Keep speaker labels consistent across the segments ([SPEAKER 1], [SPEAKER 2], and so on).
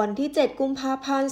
[SPEAKER 1] วันที่ 7 กุมภาพันธ์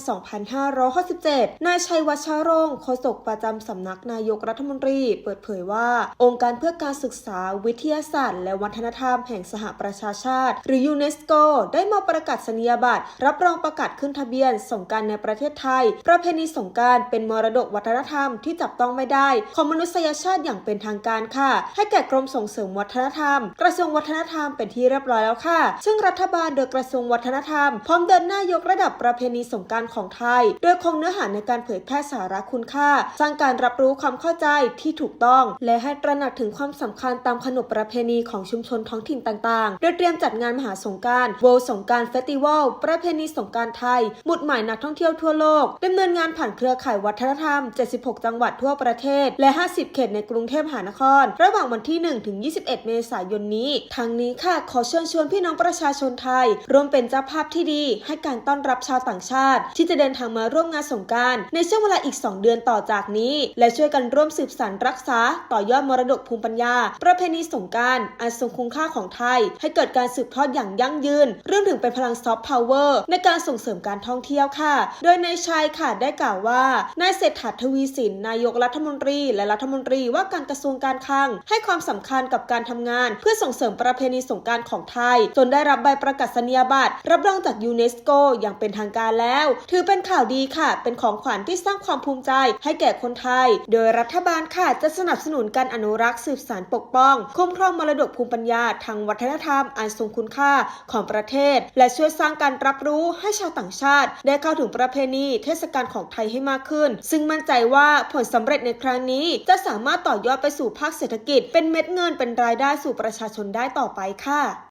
[SPEAKER 1] 2567 นายชัยวัชรงค์โฆษกประจำสำนักนายกรัฐมนตรี เปิดเผยว่า องค์การเพื่อการศึกษาวิทยาศาสตร์ และวัฒนธรรมแห่งสหประชาชาติ หรือยูเนสโก ได้มาประกาศนียบัตร รับรองประกาศขึ้นทะเบียนสงการในประเทศไทย ประเพณีสงการเป็นมรดกวัฒนธรรมที่จับต้องไม่ได้ ของมนุษยชาติอย่างเป็นทางการค่ะ ให้แก่กรมส่งเสริมวัฒนธรรม กระทรวงวัฒนธรรมเป็นที่เรียบร้อยแล้วค่ะ ซึ่งรัฐบาลโดยกระทรวงวัฒนธรรมพร้อมเดินหน้ายกระดับประเพณีสงการของไทย โดยคงเนื้อหาในการเผยแพร่สาระคุณค่า สร้างการรับรู้ความเข้าใจที่ถูกต้อง และให้ตระหนักถึงความสำคัญตามขนบประเพณีของชุมชนท้องถิ่นต่างๆ โดยเตรียมจัดงานมหาสงการ World สงการเฟสติวัลประเพณีสงการไทย หมุดหมายนักท่องเที่ยวทั่วโลกดำเนินงานผ่านเครือข่ายวัฒนธรรม 76 จังหวัดทั่วประเทศ และ 50 เขตในกรุงเทพมหานคร ระหว่างวันที่ 1 ถึง 21 เมษายนนี้ทางนี้ค่ะขอเชิญชวนพี่น้องประชาชนไทยร่วมเป็นเจ้าภาพที่ดี ให้การต้อนรับชาวต่างชาติ ที่จะเดินทางมาร่วมงานสงการในช่วงเวลาอีก 2 เดือนต่อจากนี้ และช่วยกันร่วมสืบสานรักษา ต่อยอดมรดกภูมิปัญญา ประเพณีสงการอันทรงคุณค่าของไทย ให้เกิดการสืบทอดอย่างยั่งยืนเรวมถึงเป็นพลังซอฟต์พาวเวอร์ในการส่งเสริมการท่องเที่ยวค่ะ โดยนายชัยค่ะได้กล่าวว่านายเศรษฐาทวีสินนายกรัฐมนตรี และรัฐมนตรีว่าการกระทรวงการคลัง ให้ความสำคัญกับการทำงาน เพื่อส่งเสริมประเพณีสงการของไทย จนได้รับใบประกาศนียบัตรรับรองจากยูเนสโกอย่างเป็นทางการแล้ว ถือเป็นข่าวดีค่ะ เป็นของขวัญที่สร้างความภูมิใจให้แก่คนไทย โดยรัฐบาลค่ะจะสนับสนุนการอนุรักษ์สืบสานปกป้อง คุ้มครองมรดกภูมิปัญญาทางวัฒนธรรมอันทรงคุณค่าของประเทศ และช่วยสร้างการรับรู้ให้ชาวต่างชาติ ได้เข้าถึงประเพณีเทศกาลของไทยให้มากขึ้น ซึ่งมั่นใจว่าผลสำเร็จในครั้งนี้ จะสามารถต่อยอดไปสู่ภาคเศรษฐกิจ เป็นเม็ดเงินเป็นรายได้สู่ประชาชนได้ต่อไปค่ะ